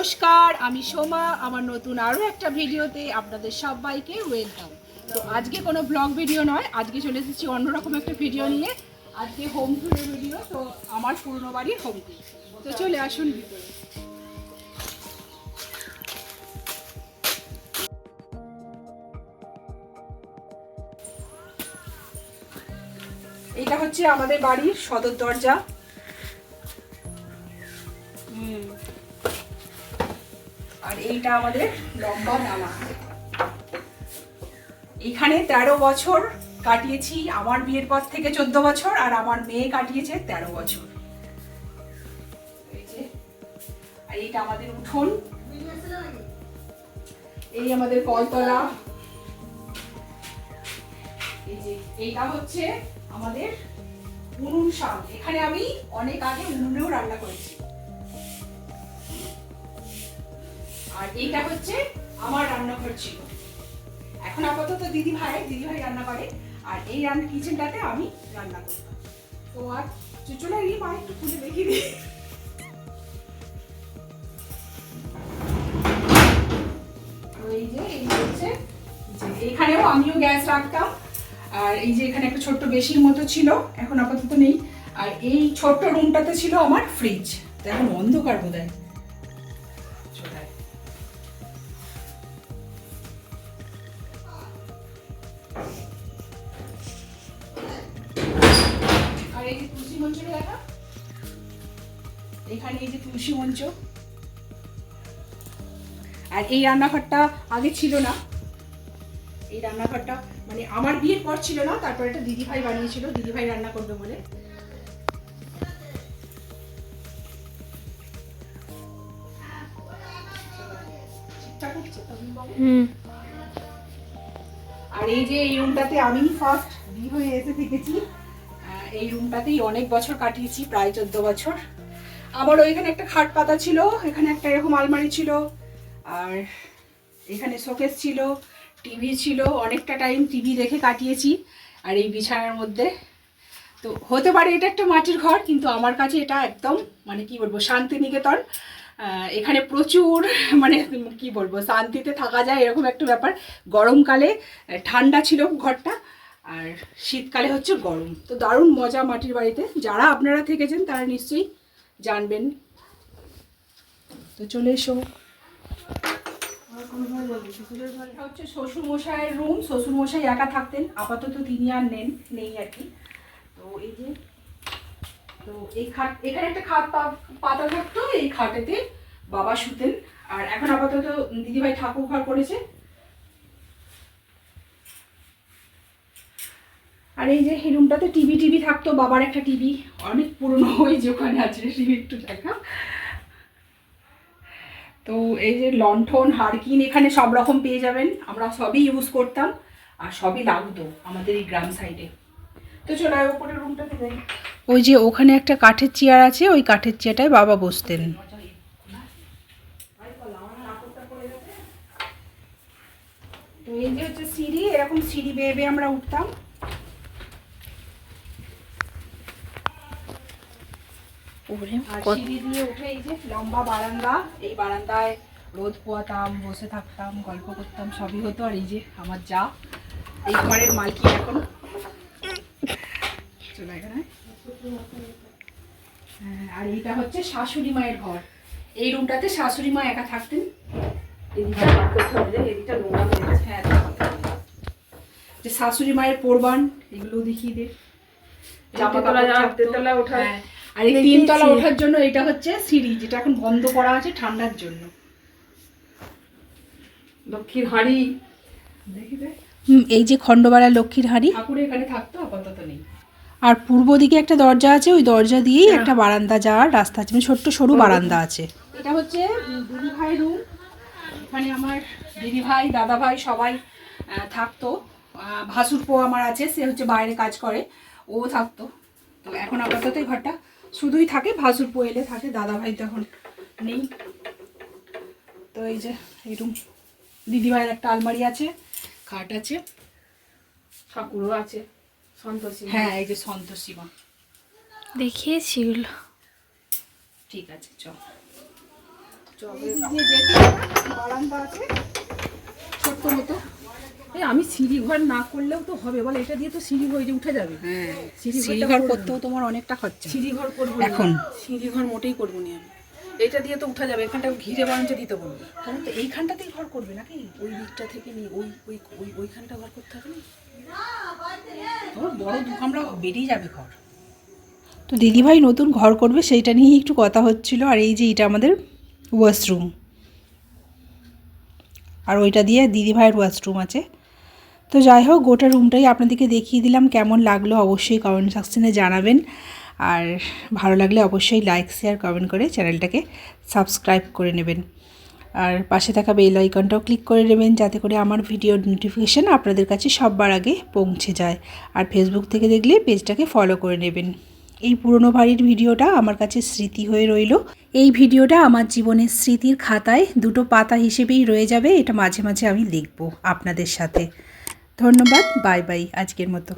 নমস্কার, আমি সোমা, আমার নতুন আরও একটা ভিডিওতে আপনাদের সবাইকে ওয়েলকাম তো আজকে কোনো ব্লগ ভিডিও নয়, আজকে চলে এসেছি অন্যরকম একটা ভিডিও নিয়ে। আজকে হোম টুরের ভিডিও তো আমার পুরনো বাড়ির হোম টুর তো চলে আসুন এটা হচ্ছে আমাদের বাড়ির সদর দরজা। আর এইটা আমাদের লম্বা জামা এখানে তেরো বছর কাটিয়েছি আমার বিয়ের পর থেকে চোদ্দ বছর আর আমার মেয়ে কাটিয়েছে তেরো বছর। এই যে, আর এইটা আমাদের উঠোন। এই আমাদের কলতলা। এই যে এইটা হচ্ছে আমাদের উনুন শাল এখানে আমি অনেক আগে উনুনেও রান্না করেছি। আর এইটা হচ্ছে আমার রান্নাঘর ছিল। এখন আপাতত দিদি ভাই দিদি ভাই রান্না করে, আর এই রান্না কিচেনটাতে আমি রান্না করতাম তো আর চুচুলা এই মা একটু খুলে দেখিয়ে দিই। এই যে, এই হচ্ছে এখানেও আমিও গ্যাস রাখতাম। আর এই যে এখানে একটা ছোট্ট বেশির মতো ছিল, এখন আপাতত নেই। আর এই ছোট্ট রুমটাতে ছিল আমার ফ্রিজ তো এখন অন্ধকার বোধ হয় এই যে তুলসী মঞ্চটা দেখা? এখানে এই যে তুলসী মঞ্চ। আর এই রান্নাঘরটা আগে ছিল না। এই রান্নাঘরটা মানে আমার বিয়ের পর ছিল না তারপর একটা দিদিভাই বানিয়েছিল দিদিভাই রান্না করবে বলে। আর এই যে এই রুমটাতে আমি ফার্স্ট বিয়ে হয়ে এসে থেকেছি। এই রুমটাতেই অনেক বছর কাটিয়েছি, প্রায় চোদ্দ বছর। আমার ওইখানে একটা খাট পাতা ছিল, এখানে একটা এরকম আলমারি ছিল, আর এখানে শোকেস ছিল, টিভি ছিল, অনেকটা টাইম টিভি দেখে কাটিয়েছি, আর এই বিছানার মধ্যে। তো হতে পারে এটা একটা মাটির ঘর, কিন্তু আমার কাছে এটা একদম মানে কি বলব, শান্তিনিকেতন। এখানে প্রচুর মানে কি বলব, শান্তিতে থাকা যায় এরকম একটা ব্যাপার। গরমকালে ঠান্ডা ছিল ঘরটা আর শীতকালে হচ্ছে গরম। তো দারুণ মজা মাটির বাড়িতে। যারা আপনারা থেকেছেন তারা নিশ্চয়ই জানবেন। তো চলে এসো। হচ্ছে শ্বশুর মশাইয়ের রুম। শ্বশুর মশাই একা থাকতেন। আপাতত তিনি আর নেন নেই আর কি। তো এই যে তো এই খাট এখানে একটা খাট পাতা থাকতো। এই খাটেতে বাবা শুতেন। আর এখন আপাতত দিদিভাই ঠাকুর ঘর করেছে। আর এই যে এই রুমটাতে টিভি টিভি থাকতো, বাবার একটা টিভি অনেক পুরনো, ওই ওখানে আছে টিভি একটু দেখা। তো এই যে লণ্ঠন, হারকিন, এখানে সব রকম পেয়ে যাবেন। আমরা সবই ইউজ করতাম, আর সবই লাগতো আমাদের এই গ্রাম সাইডে তো চলো, আর উপরের রুমটাতে যাই। ওই যে ওখানে একটা কাঠের চেয়ার আছে, ওই কাঠের চেয়ারটায় বাবা বসতেন। তো এই যে হচ্ছে সিঁড়ি, এরকম সিঁড়ি বেয়ে বেয়ে আমরা উঠতাম। ওরে সিঁড়ি দিয়ে উঠে এই যে লম্বা বারান্দা এই বারান্দায় রোদ পোয়াতাম বসে থাকতাম গল্প করতাম সবই হতো। আর এই যে আমার যা এই ঘরের মালকি এখন। চলে এখানে। হ্যাঁ, আর এইটা হচ্ছে শাশুড়ি মায়ের ঘর। এই রুমটাতে শাশুড়ি মা একা থাকতেন। এদিকটা করতে হবে যে এদিকটা নোংরা হয়ে গেছে। হ্যাঁ যে শাশুড়ি মায়ের পোরবান এগুলো দেখিয়ে দে। জামা কাপড়। হ্যাঁ, আর এই তিনতলা ওঠার জন্য এটা হচ্ছে সিঁড়ি যেটা এখন বন্ধ করা আছে ঠান্ডার জন্য। লক্ষ্মীর হাঁড়ি। দেখি দে হুম, এই যে খণ্ডবাড়া লক্ষ্মীর হাঁড়ি। ঠাকুর এখানে থাকতো আপাতত নেই। আর পূর্ব দিকে একটা দরজা আছে ওই দরজা দিয়েই একটা বারান্দা যাওয়ার রাস্তা আছে মানে ছোট্ট সরু বারান্দা আছে। এটা হচ্ছে দিদি ভাই রুম এখানে আমার দিদি ভাই দাদা ভাই সবাই থাকতো। আহ, ভাসুরপো আমার আছে সে হচ্ছে বাইরে কাজ করে ও থাকতো। তো এখন আপাতত এই ঘরটা শুধুই থাকে ভাসুর পোয়েলে থাকে দাদা ভাই তো এখন নেই। তো এই যে এই রুম দিদি ভাইয়ের একটা আলমারি আছে খাট আছে। ঠাকুরও আছে সন্তোষী হ্যাঁ এই যে সন্তোষী মা। দেখিয়েছি ওগুলো ঠিক আছে চল। চবে বারান্দা আছে ছোট্ট মতো। এই আমি সিঁড়ি ঘর না করলেও তো হবে বল এটা দিয়ে তো সিঁড়ি হয়ে উঠে যাবে। হ্যাঁ সিঁড়ি সিঁড়িঘর করতেও তোমার অনেকটা খরচা। সিঁড়ি ঘর করব এখন? সিঁড়ি ঘর মোটেই করব না আমি। এটা দিয়ে তো উঠা যাবে এখানটা ঘিরে বরঞ্চ দিতে বলব। তাহলে তো এইখানটাতেই ঘর করবে নাকি? ওই দিকটা থেকে নিয়ে ওই ওই ওই ওইখানটা ঘর করতে হবে তোমার বড় দু কামরা বেরিয়ে যাবে ঘর। তো দিদিভাই নতুন ঘর করবে সেইটা নিয়েই একটু কথা হচ্ছিল আর এই যে এটা আমাদের ওয়াশরুম। আর ওইটা দিয়ে দিদিভাইয়ের ওয়াশরুম আছে। তো যাই হোক, গোটা রুমটাই আপনাদেরকে দেখিয়ে দিলাম কেমন লাগল অবশ্যই কমেন্ট সেকশনে জানাবেন। আর ভালো লাগলে অবশ্যই লাইক শেয়ার কমেন্ট করে চ্যানেলটাকে সাবস্ক্রাইব করে নেবেন। আর পাশে থাকা বেল আইকনটাও ক্লিক করে নেবেন যাতে করে আমার ভিডিওর নোটিফিকেশান আপনাদের কাছে সববার আগে পৌঁছে যায়। আর ফেসবুক থেকে দেখলে পেজটাকে ফলো করে নেবেন। এই পুরনো বাড়ির ভিডিওটা আমার কাছে স্মৃতি হয়ে রইল। এই ভিডিওটা আমার জীবনের স্মৃতির খাতায় দুটো পাতা হিসেবেই রয়ে যাবে, এটা মাঝে মাঝে আমি লিখব আপনাদের সাথে। ধন্যবাদ বাই বাই আজকের মতো।